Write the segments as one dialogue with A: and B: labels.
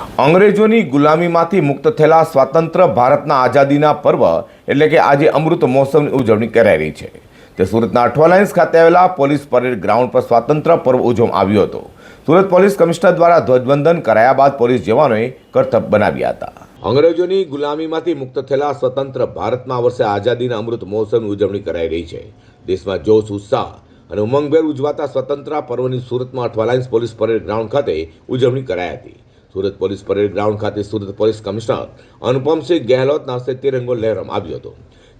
A: અંગ્રેજોની ગુલામીમાંથી મુક્ત થયેલા સ્વાતંત્ર્ય ભારતના આઝાદીના પર્વ એટલે કે આજે અમૃત મહોત્સવની ઉજવણી કરાઈ રહી છે. તે સુરતના અઠવાલાઇન્સ ખાતે આવેલા પોલીસ પરેડ ગ્રાઉન્ડ પર સ્વાતંત્ર્ય પર્વ ઉજવવામાં આવ્યો હતો. સુરત પોલીસ કમિશનર દ્વારા ધ્વજવંદન કરાયા બાદ પોલીસ જવાનોએ કરતબ બનાવ્યા હતા. અંગ્રેજોની ગુલામીમાંથી મુક્ત થયેલા સ્વતંત્ર ભારતમાં વર્ષે આઝાદીના અમૃત મહોત્સવની ઉજવણી કરાઈ રહી છે. દેશમાં જોશ, ઉત્સાહ અને ઉમંગભેર ઉજવાતા સ્વતંત્ર પર્વની સુરતમાં અઠવાલાઇન્સ પોલીસ પરેડ ગ્રાઉન્ડ ખાતે ઉજવણી કરાઈ હતી. સુરત પોલીસ પરેડ ગ્રાઉન્ડ ખાતે સુરત પોલીસ કમિશનર અનુપમસિંહ ગેહલોતના હસ્તે તિરંગો લહેરવામાં આવ્યો હતો.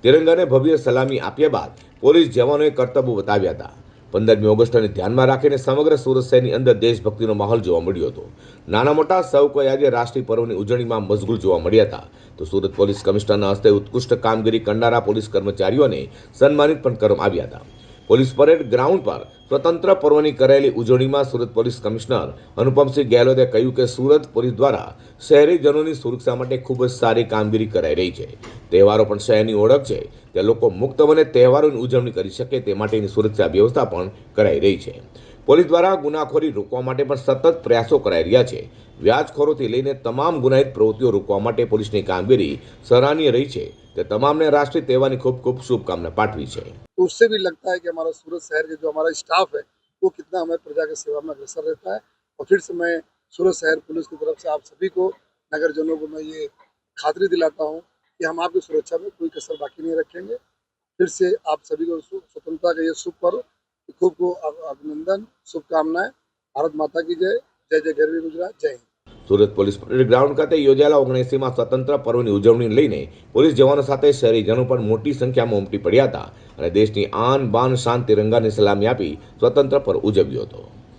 A: તિરંગાને ભવ્ય સલામી આપ્યા બાદ પોલીસ જવાનોએ કરતબો બતાવ્યા હતા. પંદરમી ઓગસ્ટને ધ્યાનમાં રાખીને સમગ્ર સુરત શહેરની અંદર દેશભક્તિનો માહોલ જોવા મળ્યો હતો. નાના મોટા સૌ કોઈ આજે રાષ્ટ્રીય પર્વની ઉજવણીમાં મશગુલ જોવા મળ્યા હતા. તો સુરત પોલીસ કમિશનરના હસ્તે ઉત્કૃષ્ટ કામગીરી કરનારા પોલીસ કર્મચારીઓને સન્માનિત પણ કરવામાં આવ્યા હતા. પોલીસ પરેડ ગ્રાઉન્ડ પર સ્વતંત્ર પર્વની કરાયેલી ઉજવણીમાં સુરત પોલીસ કમિશનર અનુપમસિંહ ગેહલોતે કહ્યું કે સુરત પોલીસ દ્વારા શહેરીજનોની સુરક્ષા માટે ખૂબ જ સારી કામગીરી કરાઈ રહી છે. તહેવારો પણ શહેરની ઓળખ છે. તે લોકો મુક્ત મને તહેવારોની ઉજવણી કરી શકે તે માટેની સુરક્ષા વ્યવસ્થા પણ કરાઈ રહી છે. પોલીસ દ્વારા ગુનાખોરી રોકવા માટે પણ સતત પ્રયાસો કરાઈ રહ્યા છે વ્યાજખોરોથી લઈને તમામ ગુનાહિત પ્રવૃત્તિઓ રોકવા માટે પોલીસની કામગીરી સરાહનીય રહી છે તે તમામને રાષ્ટ્રીય તહેવારની ખૂબ ખૂબ શુભકામના પાઠવી છે
B: तो उससे भी लगता है कि हमारा सूरत शहर के जो हमारा स्टाफ है वो कितना हमें प्रजा की सेवा में अग्रसर रहता है और फिर से मैं सूरत शहर पुलिस की तरफ से आप सभी को नगरजनों को मैं ये खातरी दिलाता हूँ कि हम आपकी सुरक्षा में कोई कसर बाकी नहीं रखेंगे फिर से आप सभी को सु- स्वतंत्रता का ये शुभ पर्व ખૂબ ખૂબ અભિનંદન શુભકામનાએ ભારત માતા કી જય. જય જય ગરવી ગુજરાત. જય
A: સુરત પોલીસ પરેડ ગ્રાઉન્ડ ખાતે યોજાયેલા ઓગણસીમાં સ્વતંત્ર પર્વની ઉજવણી લઈને પોલીસ જવાનો સાથે શહેરીજનો પણ મોટી સંખ્યામાં ઉમટી પડ્યા હતા અને દેશની આન બાન શાન તિરંગાને સલામી આપી સ્વતંત્ર પર્વ ઉજવ્યો હતો.